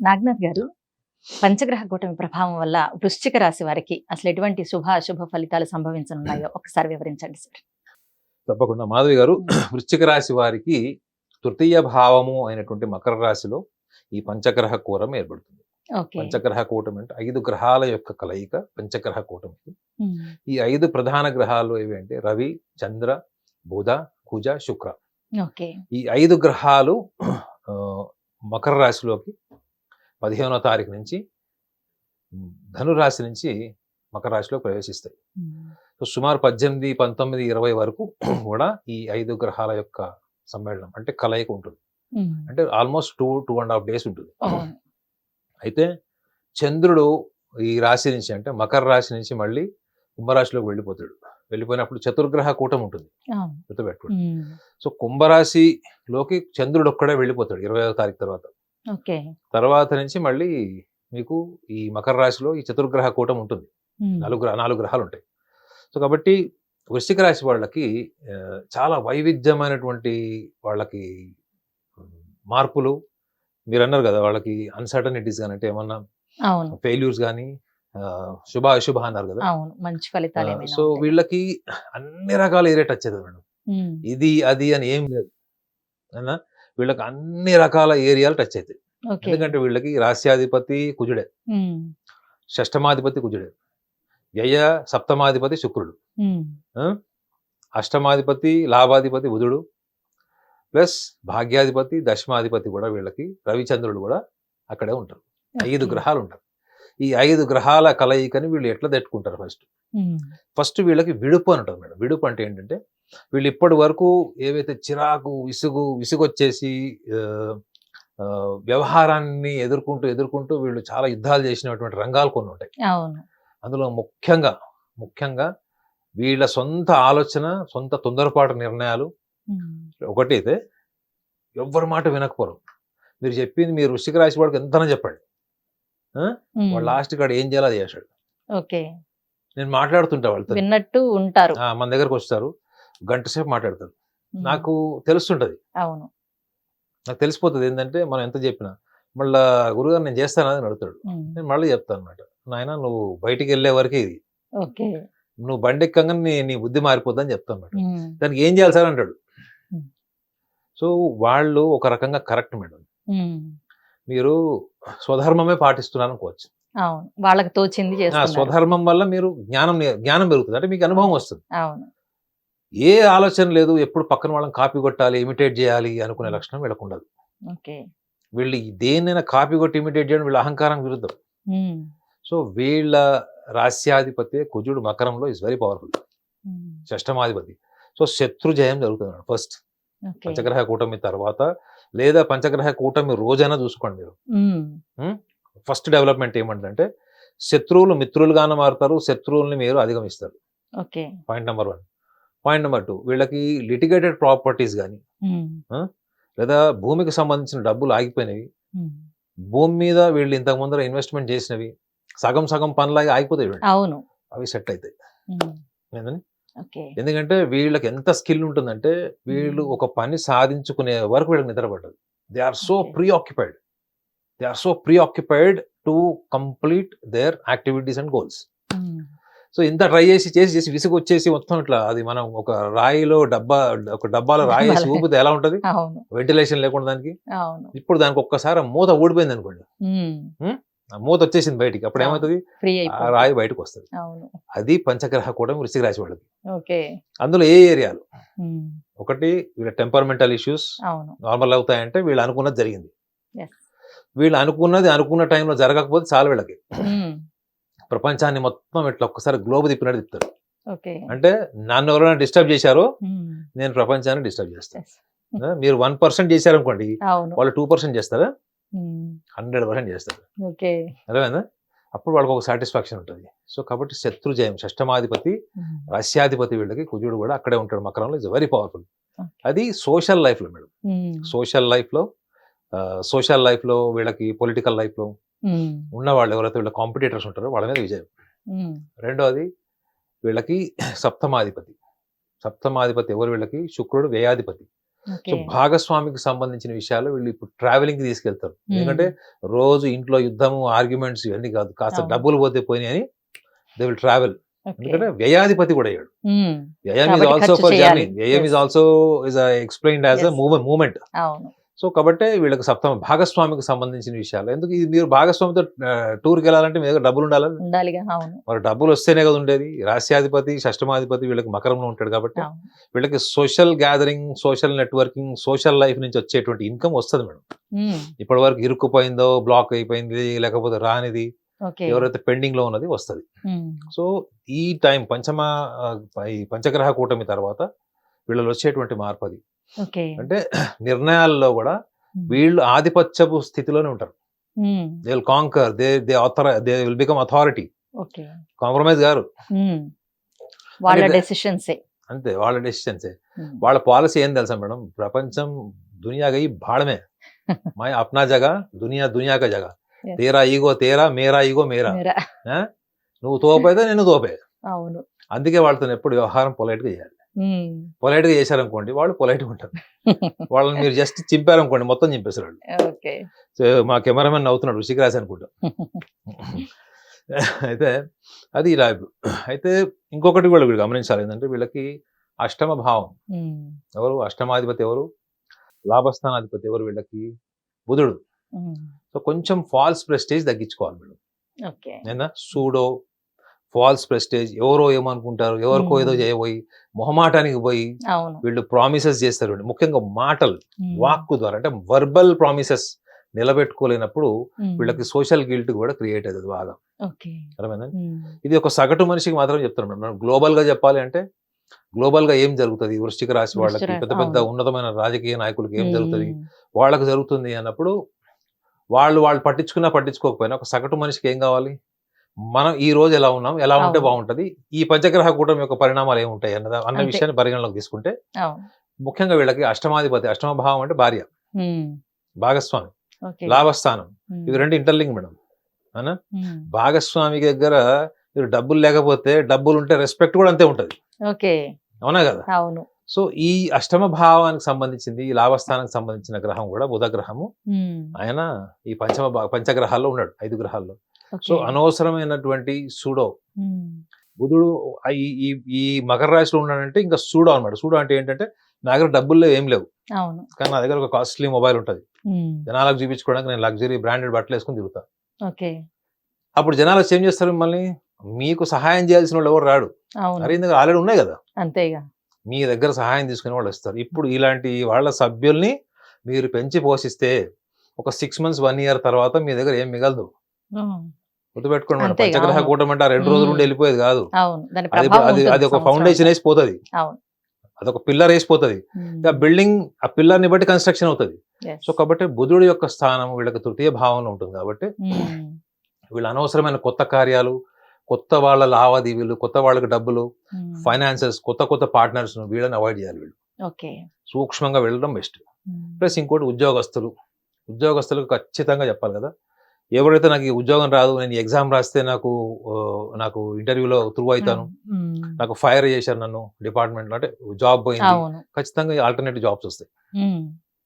నాగనాథ్ గారు పంచగ్రహ కూటమి ప్రభావం వల్ల వృశ్చిక రాశి వారికి అసలు ఎటువంటి శుభ అశుభ ఫలితాలు సంభవించనున్నాయో ఒకసారి వివరించండి సార్. తప్పకుండా. మాధవి గారు వృశ్చిక రాశి వారికి తృతీయ భావము అయినటువంటి మకర రాశిలో ఈ పంచగ్రహ కూరం ఏర్పడుతుంది. పంచగ్రహ కూటమి అంటే ఐదు గ్రహాల యొక్క కలయిక పంచగ్రహ కూటమి ఈ ఐదు ప్రధాన గ్రహాలు ఏవి అంటే రవి చంద్ర బుధ కుజ శుక్ర. ఓకే. ఈ ఐదు గ్రహాలు మకర రాశిలోకి పదిహేనో తారీఖు నుంచి ధనురాశి నుంచి మకర రాశిలో ప్రవేశిస్తాయి. సో సుమారు పద్దెనిమిది పంతొమ్మిది ఇరవై వరకు కూడా ఈ ఐదు గ్రహాల యొక్క సమ్మేళనం అంటే కలయిక ఉంటుంది. అంటే almost two two and half days ఉంటుంది. అయితే చంద్రుడు ఈ రాశి నుంచి అంటే మకర రాశి నుంచి మళ్ళీ కుంభరాశిలోకి వెళ్ళిపోతాడు. వెళ్ళిపోయినప్పుడు చతుర్గ్రహ కూటం ఉంటుంది. గుర్తుపెట్టుకోండి. సో కుంభరాశిలోకి చంద్రుడు ఒక్కడే వెళ్ళిపోతాడు ఇరవై తారీఖు తర్వాత. ఓకే. తర్వాత నుంచి మళ్ళీ మీకు ఈ మకర రాశిలో ఈ చతుర్గ్రహ కూటం ఉంటుంది. నాలుగు నాలుగు గ్రహాలు ఉంటాయి. సో కాబట్టి వృశ్చిక రాశి వాళ్ళకి చాలా వైవిధ్యమైనటువంటి వాళ్ళకి మార్పులు మీరు అన్నారు కదా వాళ్ళకి అన్సర్టనిటీస్ కానీ అంటే ఏమన్నా ఫెయిల్యూర్స్ కానీ శుభ అశుభ అన్నారు కదా. మంచి ఫలితాలు సో? వీళ్ళకి అన్ని రకాల ఏరియా టచ్ అవుతుంది మేడం? ఇది అది అని ఏం లేదు. వీళ్ళకి అన్ని రకాల ఏరియాలు టచ్ అవుతాయి ఎందుకంటే వీళ్ళకి రాస్యాధిపతి కుజుడే. షష్టమాధిపతి కుజుడే. వ్యయ సప్తమాధిపతి శుక్రుడు? అష్టమాధిపతి లాభాధిపతి బుధుడు. ప్లస్ భాగ్యాధిపతి దశమాధిపతి కూడా వీళ్ళకి రవిచంద్రుడు కూడా అక్కడే ఉంటారు. ఐదు. గ్రహాలు ఉంటారు. ఈ ఐదు గ్రహాల కలయికని వీళ్ళు ఎట్లా తట్టుకుంటారు ఫస్ట్ ఫస్ట్ వీళ్ళకి విడుపు అని ఉంటుంది మేడం. విడుపు అంటే ఏంటంటే వీళ్ళు ఇప్పటి వరకు ఏవైతే చిరాకు విసుగు విసుగొచ్చేసి వ్యవహారాన్ని ఎదుర్కొంటూ ఎదుర్కొంటూ వీళ్ళు చాలా యుద్ధాలు చేసినటువంటి రంగాలు కొన్ని ఉంటాయి. అందులో ముఖ్యంగా ముఖ్యంగా వీళ్ళ సొంత ఆలోచన సొంత తొందరపాటు నిర్ణయాలు. ఒకటి అయితే ఎవ్వరి మాట వినకపోరు. మీరు చెప్పింది మీరు వృశ్చిక రాశి వాడికి ఎంతనో చెప్పండి. వాడు లాస్ట్ కాడ ఏం చేయాలో అది చేశాడు. ఓకే. నేను మాట్లాడుతుంటా వాళ్ళతో. విన్నట్టు ఉంటారు. మన దగ్గరకు వస్తారు. గంట సేపు మాట్లాడతారు. నాకు తెలుస్తుంటది. అవును. నాకు తెలిసిపోతుంది ఏంటంటే మనం ఎంత చెప్పినా. మళ్ళా గురుగారు నేను చేస్తాను అని అడుగుతాడు. నేను మళ్ళీ చెప్తాను అనమాట నాయన నువ్వు బయటికి వెళ్ళే వరకే ఇది. ఓకే. నువ్వు బండి ఎక్కంగానే నీ నీ బుద్ధి మారిపోద్దని చెప్తాను అనమాట దానికి ఏం చేయాలి సార్? అంటాడు. సో వాళ్ళు ఒక రకంగా కరెక్ట్ మేడం. మీరు స్వధర్మమే పాటిస్తున్నారు అనుకోవచ్చు. అవును. వాళ్ళకి తోచింది స్వధర్మం వల్ల మీరు జ్ఞానం జ్ఞానం పెరుగుతుంది. అంటే మీకు అనుభవం వస్తుంది. అవును. ఏ ఆలోచన లేదు ఎప్పుడు పక్కన వాళ్ళని కాపీ కొట్టాలి ఇమిటేట్ చేయాలి అనుకునే లక్షణం వీళ్ళకు ఉండదు వీళ్ళు దేన్నైనా కాపీ కొట్టి ఇమిటేట్ చేయడం వీళ్ళ అహంకారం విరుద్ధం. సో వీళ్ళ రాస్యాధిపతి కుజుడు మకరంలో ఇస్ వెరీ పవర్ఫుల్ షష్టమాధిపతి. సో శత్రు జయం జరుగుతుంది ఫస్ట్ పంచగ్రహ కూటమి తర్వాత లేదా పంచగ్రహ కూటమి రోజైనా చూసుకోండి మీరు. ఫస్ట్ డెవలప్మెంట్ ఏమంటే శత్రువులు మిత్రులుగానే మారుతారు శత్రువుల్ని మీరు అధిగమిస్తారు. Point number one. Point number two వీళ్ళకి లిటిగేటెడ్ ప్రాపర్టీస్ కానీ లేదా భూమికి సంబంధించిన డబ్బులు ఆగిపోయినవి భూమి మీద వీళ్ళు ఇంతకు ముందర ఇన్వెస్ట్మెంట్ చేసినవి సగం సగం పనులాగా ఆగిపోతాయి అవును. అవి సెట్ అవుతాయి ఎందుకంటే వీళ్ళకి ఎంత స్కిల్ ఉంటుందంటే వీళ్ళు. ఒక పని సాధించుకునే వరకు వీళ్ళకి నిద్రపడ్డదు they are so. Preoccupied they are so preoccupied to complete their activities and goals. So ఇంత ట్రై చేసి చేసి చేసి విసుగు వచ్చేసి మొత్తం ఇట్లా అది మనం ఒక రాయిలో డబ్బా ఒక డబ్బాలో రాయి వేసి. ఊపితే ఎలా ఉంటది? వెంటిలేషన్ లేకుండా దానికి? ఇప్పుడు దానికి ఒక్కసారి మూత ఊడిపోయింది అనుకోండి మూత వచ్చేసింది బయటికి. అప్పుడు. ఏమవుతుంది? రాయి బయటకు వస్తుంది అది పంచగ్రహ కూడా వృశ్చిక రాశి వాళ్ళకి అందులో ఏ ఏరియాలు? ఒకటి వీళ్ళ టెంపర్మెంటల్ ఇష్యూస్ నార్మల్ అవుతాయంటే వీళ్ళు అనుకున్నది జరిగింది. వీళ్ళు అనుకున్నది అనుకున్న టైంలో జరగకపోతే చాలు వీళ్ళకి. ప్రపంచాన్ని మొత్తం ఇట్లా ఒక్కసారి గ్లోబ్ తిప్పినట్టు తిప్పుతారు. అంటే నన్ను ఎవరైనా డిస్టర్బ్ చేశారో నేను ప్రపంచాన్ని డిస్టర్బ్ చేస్తాను. మీరు వన్ పర్సెంట్ చేశారనుకోండి వాళ్ళు టూ పర్సెంట్ చేస్తారా? హండ్రెడ్ పర్సెంట్ చేస్తారు. అర్థమైందా? అప్పుడు వాళ్ళకి ఒక సాటిస్ఫాక్షన్ ఉంటుంది. సో కాబట్టి శత్రు జయం షష్టమాధిపతి ఉమ్, రష్యాధిపతి వీళ్ళకి కుజుడు కూడా అక్కడే ఉంటాడు మకరంలో. Is very powerful. అది సోషల్ లైఫ్లో మేడం. ఉమ్, సోషల్ లైఫ్లో సోషల్ లైఫ్లో వీళ్ళకి పొలిటికల్ లైఫ్లో ఉమ్, ఉన్న వాళ్ళు ఎవరైతే వీళ్ళ కాంపిటేటర్స్ ఉంటారో వాళ్ళ మీద విజయం. రెండోది వీళ్ళకి సప్తమాధిపతి. సప్తమాధిపతి ఎవరు వీళ్ళకి? శుక్రుడు వ్యయాధిపతి. సో భాగస్వామికి సంబంధించిన విషయాలు వీళ్ళు ఇప్పుడు ట్రావెలింగ్కి తీసుకెళ్తారు. ఎందుకంటే రోజు ఇంట్లో యుద్ధము ఆర్గ్యుమెంట్స్ ఇవన్నీ కాదు. కాస్త. డబ్బులు పోతే పోయినాయి అని దే విల్ ట్రావెల్. ఎందుకంటే వ్యయాధిపతి కూడా అయ్యాడు. వ్యయం ఇస్ ఆల్సో ఫర్ జర్నీ. వ్యయం is. Also is explained as a moment అవును. సో కాబట్టి వీళ్ళకి సప్తమ భాగస్వామికి సంబంధించిన విషయాలు. ఎందుకు? ఇది మీరు భాగస్వామితో టూర్కి వెళ్ళాలంటే మీ దగ్గర డబ్బులు ఉండాలి మరి డబ్బులు వస్తేనే కదా ఉండేది. రాస్యాధిపతి షష్టమాధిపతి వీళ్ళకి మకరంలో ఉంటాడు కాబట్టి వీళ్ళకి social gathering social networking social life నుంచి వచ్చేటువంటి ఇన్కమ్ వస్తుంది మేడం. ఇప్పటి వరకు ఇరుక్కుపోయిందో బ్లాక్ అయిపోయింది లేకపోతే రానిది ఎవరైతే పెండింగ్లో ఉన్నది వస్తుంది. సో ఈ టైం పంచమ పంచగ్రహ కూటమి తర్వాత వీళ్ళలో వచ్చేటువంటి మార్పు అది. అంటే నిర్ణయాల్లో కూడా వీళ్ళు ఆధిపత్యపు స్థితిలోనే ఉంటారు. They will conquer they they author they will become authority compromise గారు. వాళ్ళ డెసిషన్సే అంతే వాళ్ళ డెసిషన్సే వాళ్ళ పాలసీ ఏం తెలుసా మేడం? ప్రపంచం దునియా గయి భాడమే మై అప్నా జగ దునియా దునియా కా జగ. Yes. తేరా ఈగో తేరా మేరా ఈగో మేరా. నువ్వు తోపైతే నేను తోపే. అవును. అందుకే వాళ్ళతో ఎప్పుడు వ్యవహారం పొలైట్గా చేయాలి. పొలైట్గా చేశారనుకోండి వాళ్ళు పొలైట్ ఉంటారు. వాళ్ళని మీరు జస్ట్ చింపారనుకోండి మొత్తం చింపేస్తారు వాళ్ళు సో మా కెమెరామెన్ అవుతున్నాడు ఋషికరాశి అనుకుంటా అయితే అది ఇలా అయితే ఇంకొకటి కూడా వీళ్ళు గమనించాలి. ఏంటంటే వీళ్ళకి అష్టమ భావం. ఎవరు? అష్టమాధిపతి ఎవరు? లాభస్థానాధిపతి ఎవరు? వీళ్ళకి బుధుడు. సో కొంచెం ఫాల్స్ ప్రెస్టేజ్ తగ్గించుకోవాలి వీళ్ళు. ఏందా? సూడో ఫాల్స్ ప్రెస్టేజ్ ఎవరో ఏమనుకుంటారు ఎవరికో ఏదో. చేయబోయి మొహమాటానికి పోయి వీళ్ళు ప్రామిసెస్ చేస్తారు ముఖ్యంగా మాటలు వాక్కు ద్వారా అంటే వర్బల్ ప్రామిసెస్ నిలబెట్టుకోలేనప్పుడు వీళ్ళకి సోషల్ గిల్ట్ కూడా క్రియేట్ అవుతుంది బాగా. ఓకే. అర్థమైందా? ఉమ్, ఇది ఒక సగటు మనిషికి మాత్రం చెప్తున్నాం మనం గ్లోబల్గా చెప్పాలి అంటే గ్లోబల్గా ఏం జరుగుతుంది? వృశ్చిక రాశి వాళ్ళకి పెద్ద పెద్ద. ఉన్నతమైన రాజకీయ నాయకులకి ఏం జరుగుతుంది? వాళ్ళకి జరుగుతుంది అన్నప్పుడు వాళ్ళు వాళ్ళు పట్టించుకున్నా పట్టించుకోకపోయినా ఒక సగటు మనిషికి ఏం కావాలి? మనం ఈ రోజు ఎలా ఉన్నాం ఎలా ఉంటే. బాగుంటది ఈ పంచగ్రహ కూటమి యొక్క పరిణామాలు ఏముంటాయి అన్నది అన్న అంతే. విషయాన్ని పరిగణలోకి తీసుకుంటే ముఖ్యంగా వీళ్ళకి అష్టమాధిపతి అష్టమ భావం అంటే భార్య. భాగస్వామి. లాభస్థానం. ఇవి రెండు ఇంటర్లింక్ మేడం. ఉమ్, భాగస్వామి దగ్గర మీరు డబ్బులు లేకపోతే డబ్బులు ఉంటే రెస్పెక్ట్ కూడా అంతే ఉంటది. ఓకే. అవునా కదా? అవును. సో ఈ అష్టమ భావానికి సంబంధించింది ఈ లాభస్థానానికి సంబంధించిన గ్రహం కూడా బుధ గ్రహము ఆయన ఈ పంచమ పంచగ్రహాల్లో ఉన్నాడు ఐదు గ్రహాల్లో. సో అనవసరమైనటువంటి సూడో. బుధుడు ఈ- ఈ మకర రాశిలో ఉన్నాడంటే ఇంకా సూడో అన్నమాట. సూడో అంటే ఏంటంటే నా దగ్గర డబ్బులు ఏం లేవు. కానీ నా దగ్గర ఒక కాస్ట్లీ మొబైల్ ఉంటుంది. జనాలకు చూపించుకోవడానికి నేను లగ్జరీ బ్రాండెడ్ బట్టలు వేసుకుని తిరుగుతా. ఓకే. అప్పుడు జనాలు ఏం చేస్తారు మిమ్మల్ని? మీకు సహాయం చేయాల్సిన వాళ్ళు ఎవరు రాడు? అరే ఇందుకు ఆల్రెడీ ఉన్నాయి కదా? అంతేగా మీ దగ్గర సహాయం తీసుకునే వాళ్ళు వస్తారు. ఇప్పుడు ఇలాంటి వాళ్ళ సభ్యుల్ని మీరు పెంచి పోషిస్తే ఒక సిక్స్ మంత్స్ వన్ ఇయర్ తర్వాత మీ దగ్గర ఏం మిగలదు. గుర్తుపెట్టుకోండి మేడం. అంతేగా, పంచగ్రహ అవును. కూటమి అంటే ఆ రెండు రోజులు మ్మ్. ఉండి వెళ్ళిపోయేది కాదు. అవును. దాని అది ప్రభావం అది ఉంటుంది అది ఒక సంవత్సరం ఫౌండేషన్ వేసి పోతుంది అవును. అదొక పిల్లర్ వేసిపోతుంది. ఆ బిల్డింగ్ ఆ పిల్లర్ని బట్టి కన్స్ట్రక్షన్ అవుతుంది. Yes. సో కాబట్టి బుధుడి యొక్క స్థానం వీళ్ళకి తృతీయ భావంలో ఉంటుంది కాబట్టి ఉమ్, వీళ్ళు అనవసరమైన కొత్త కార్యాలు కొత్త వాళ్ళ లావాదేవీలు కొత్త వాళ్ళకి డబ్బులు ఫైనాన్సెస్ కొత్త కొత్త పార్ట్నర్స్ వీళ్ళని అవాయిడ్ చేయాలి వీళ్ళు. ఓకే. సూక్ష్మంగా వెళ్ళడం బెస్ట్. ప్లస్ ఇంకోటి ఉద్యోగస్తులు. ఉద్యోగస్తులకు ఖచ్చితంగా చెప్పాలి కదా. ఎవరైతే నాకు ఉద్యోగం రాదు నేను ఎగ్జామ్ రాస్తే నాకు నాకు ఇంటర్వ్యూలో త్రూ అవుతాను. నాకు ఫైర్ చేశారు నన్ను డిపార్ట్మెంట్ అంటే జాబ్ పోయింది. ఖచ్చితంగా ఆల్టర్నేటివ్ జాబ్స్ వస్తాయి.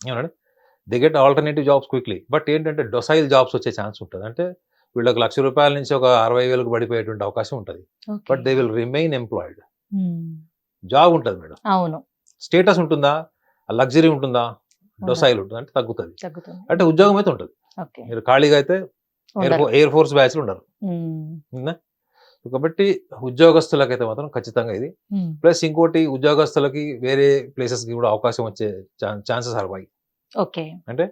ఏమండి? They get alternative jobs quickly but ఏంటంటే డొసైల్ జాబ్స్ వచ్చే ఛాన్స్ ఉంటుంది. అంటే వీళ్ళకి లక్ష రూపాయల నుంచి ఒక అరవై వేలకు పడిపోయేటువంటి అవకాశం ఉంటుంది. But they will remain employed job ఉంటుంది మేడం. అవును. స్టేటస్ ఉంటుందా? లగ్జరీ ఉంటుందా? డొసైల్ ఉంటుంది? అంటే తగ్గుతుంది. అంటే ఉద్యోగం అయితే ఉంటుంది. మీరు ఖాళీగా అయితే ఎయిర్ ఫోర్స్ బ్యాచ్లు ఉండరు? కాబట్టి ఉద్యోగస్తులకైతే మాత్రం ఖచ్చితంగా ఇది. ప్లస్ ఇంకోటి ఉద్యోగస్తులకి వేరే places కి కూడా అవకాశం వచ్చే ఛాన్సెస్ అరవాయి ఓకే. అంటే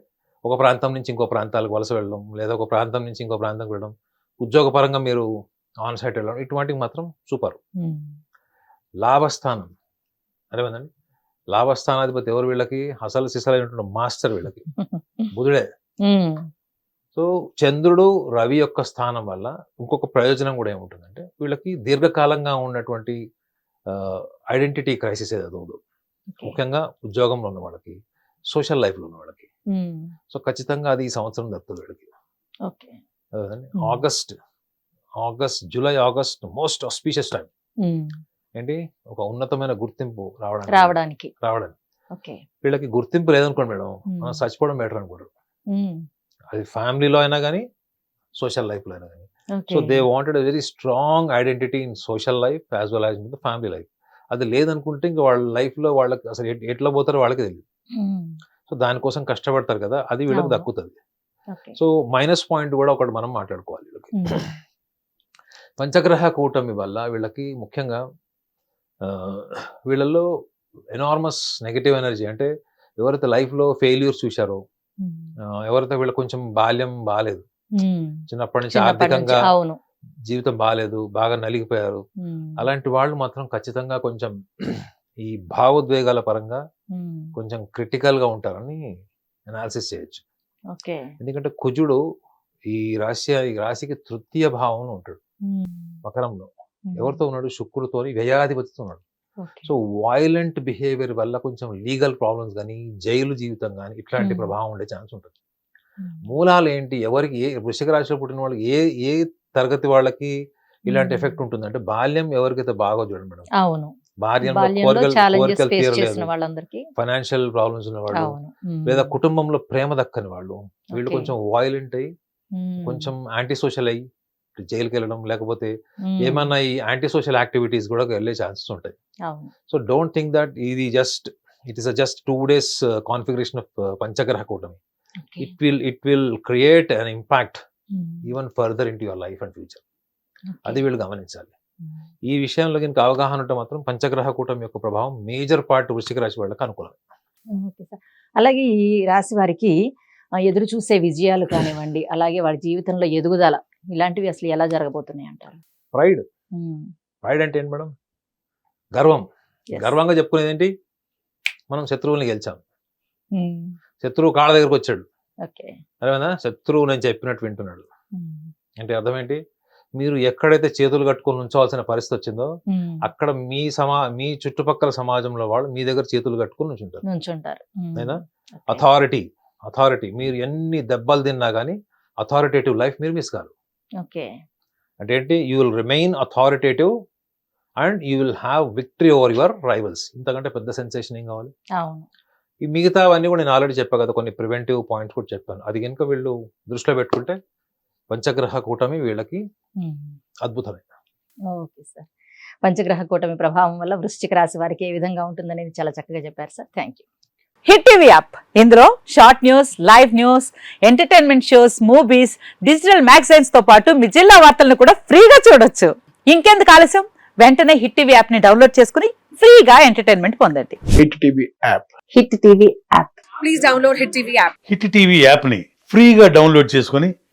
ఒక ప్రాంతం నుంచి ఇంకో ప్రాంతాలకు వలస వెళ్ళడం లేదా ఒక ప్రాంతం నుంచి ఇంకో ప్రాంతంకి వెళ్ళడం ఉద్యోగపరంగా మీరు ఆన్ సైట్ వెళ్ళడం ఇటువంటివి మాత్రం సూపర్ లాభస్థానం. అదేమందండి లాభస్థానాధిపతి ఎవరు వీళ్ళకి? అసలు సిసలైనటువంటి మాస్టర్ వీళ్ళకి. బుధుడే. సో చంద్రుడు రవి యొక్క స్థానం వల్ల ఇంకొక ప్రయోజనం కూడా ఏముంటుందంటే వీళ్ళకి దీర్ఘకాలంగా ఉన్నటువంటి ఐడెంటిటీ క్రైసిస్ ఏదో. ముఖ్యంగా ఉద్యోగంలో ఉన్న వాళ్ళకి సోషల్ లైఫ్లో ఉన్న వాళ్ళకి. సో ఖచ్చితంగా అది ఈ సంవత్సరం దక్కుతుంది వీళ్ళకి. August August July August most auspicious time ఏంటి? ఒక ఉన్నతమైన గుర్తింపు రావడానికి. రావడానికి. రావడానికి. వీళ్ళకి గుర్తింపు లేదనుకోండి మేడం చచ్చిపోవడం బెటర్ అనుకుంటారు. అది ఫ్యామిలీలో అయినా కానీ సోషల్ లైఫ్లో అయినా కానీ so they wanted very strong identity in social life as well as in the family life. అది లేదనుకుంటే ఇంకా వాళ్ళ లైఫ్లో వాళ్ళకి అసలు ఎట్- ఎట్లా పోతారో వాళ్ళకి తెలియదు సో దానికోసం కష్టపడతారు కదా అది వీళ్ళకి. దక్కుతుంది. సో మైనస్ పాయింట్ కూడా ఒకటి మనం మాట్లాడుకోవాలి వీళ్ళకి. పంచగ్రహ కూటమి వల్ల వీళ్ళకి ముఖ్యంగా వీళ్ళల్లో ఎనార్మస్ నెగటివ్ ఎనర్జీ అంటే ఎవరైతే లైఫ్లో ఫెయిల్యూర్స్ చూశారో ఎవరైతే వీళ్ళకి కొంచెం బాల్యం బాగాలేదు. చిన్నప్పటి నుంచి ఆర్థికంగా జీవితం బాగాలేదు బాగా నలిగిపోయారు. అలాంటి వాళ్ళు మాత్రం ఖచ్చితంగా కొంచెం ఈ భావోద్వేగాల పరంగా కొంచెం క్రిటికల్గా ఉంటారని అనాలిసిస్ చేయొచ్చు. ఎందుకంటే కుజుడు ఈ రాశి ఈ రాశికి తృతీయ భావంలో ఉంటాడు. మకరంలో. ఎవరితో ఉన్నాడు? శుక్రుతోని వ్యయాధిపతితో ఉన్నాడు. సో వైలెంట్ బిహేవియర్ వల్ల కొంచెం లీగల్ ప్రాబ్లమ్స్ కానీ జైలు జీవితం కానీ ఇట్లాంటి. ప్రభావం ఉండే ఛాన్స్ ఉంటుంది. మూలాలు ఏంటి ఎవరికి ఏ వృషిక రాశిలో పుట్టిన వాళ్ళకి ఏ ఏ తరగతి వాళ్ళకి ఇలాంటి. ఎఫెక్ట్ ఉంటుంది అంటే బాల్యం ఎవరికైతే బాగా చూడండి మేడం. అవును. ఫైనాన్షియల్ ప్రాబ్లమ్స్ ఉన్న వాళ్ళు అవును. ఉమ్, లేదా కుటుంబంలో ప్రేమ దక్కని వాళ్ళు వీళ్ళు. కొంచెం వైలెంట్ అయ్యి కొంచెం యాంటీ సోషల్ అయ్యి జైలుకి వెళ్ళడం లేకపోతే ఏమన్నా ఈ యాంటీ సోషల్ యాక్టివిటీస్ కూడా వెళ్ళే ఛాన్సెస్ ఉంటాయి. సో డోంట్ థింక్ దట్ ఇది just it is just two days configuration of పంచగ్రహ కూటమి. It will it will create an impact even further in your life and future. అది వీళ్ళు గమనించాలి. ఈ విషయంలో కనుక అవగాహన ఉంటే మాత్రం పంచగ్రహ కూటమి యొక్క ప్రభావం మేజర్ పార్ట్ వృశ్చిక రాశి వాళ్ళకి అనుకూలం అలాగే ఈ రాశి వారికి ఎదురు చూసే విజయాలు కానివ్వండి అలాగే వారి జీవితంలో ఎదుగుదల ఇలాంటివి అసలు ఎలా జరగబోతున్నాయి అంటారు? ప్రైడ్. ప్రైడ్ అంటే ఏంటి మేడం? గర్వం. గర్వంగా చెప్పుకునేది ఏంటి? మనం శత్రువుల్ని గెలిచాం. శత్రువు కాళ్ళ దగ్గరకు వచ్చాడు. అర్థమైందా? శత్రువు నేను చెప్పినట్టు వింటున్నాడు. అంటే అర్థం ఏంటి? మీరు ఎక్కడైతే చేతులు కట్టుకొని ఉంచవలసిన పరిస్థితి వచ్చిందో అక్కడ మీ సమా మీ చుట్టుపక్కల సమాజంలో వాళ్ళు మీ దగ్గర చేతులు కట్టుకొని ఉంచుంటారు. అథారిటీ అథారిటీ మీరు ఎన్ని దెబ్బలు తిన్నా కానీ అథారిటేటివ్ లైఫ్ మీరు మిస్ కాదు ఓకే. అంటే ఏంటి? You will remain authoritative and you will have victory over your rivals ఇంతకంటే పెద్ద సెన్సేషన్ ఏం కావాలి? ఈ మిగతావన్నీ కూడా నేను ఆల్రెడీ చెప్పా కదా కొన్ని ప్రివెంటివ్ పాయింట్స్ కూడా చెప్పాను. అది కనుక వీళ్ళు దృష్టిలో పెట్టుకుంటే పంచగ్రహ కూటమి వీళ్ళకి అద్భుతమే. Okay sir. పంచగ్రహ కూటమి ప్రభావం వల్ల వృశ్చిక రాశి వారికి ఏ విధంగా ఉంటుందనేది చాలా చక్కగా చెప్పారు sir. Thank you hit TV app. ఇందులో short news live news entertainment shows movies digital మ్యాగజైన్స్తో పాటు మీ జిల్లా వార్తలను కూడా ఫ్రీగా చూడొచ్చు. ఇంకెందుకు ఆలస్యం? వెంటనే హిట్ టీవీ యాప్ని డౌన్లోడ్ చేసుకుని ఫ్రీగా ఎంటర్టైన్మెంట్ పొందండి. Hit TV app. Hit TV app. Please download Hit TV app. Hit TV యాప్ని ఫ్రీగా డౌన్లోడ్ చేసుకొని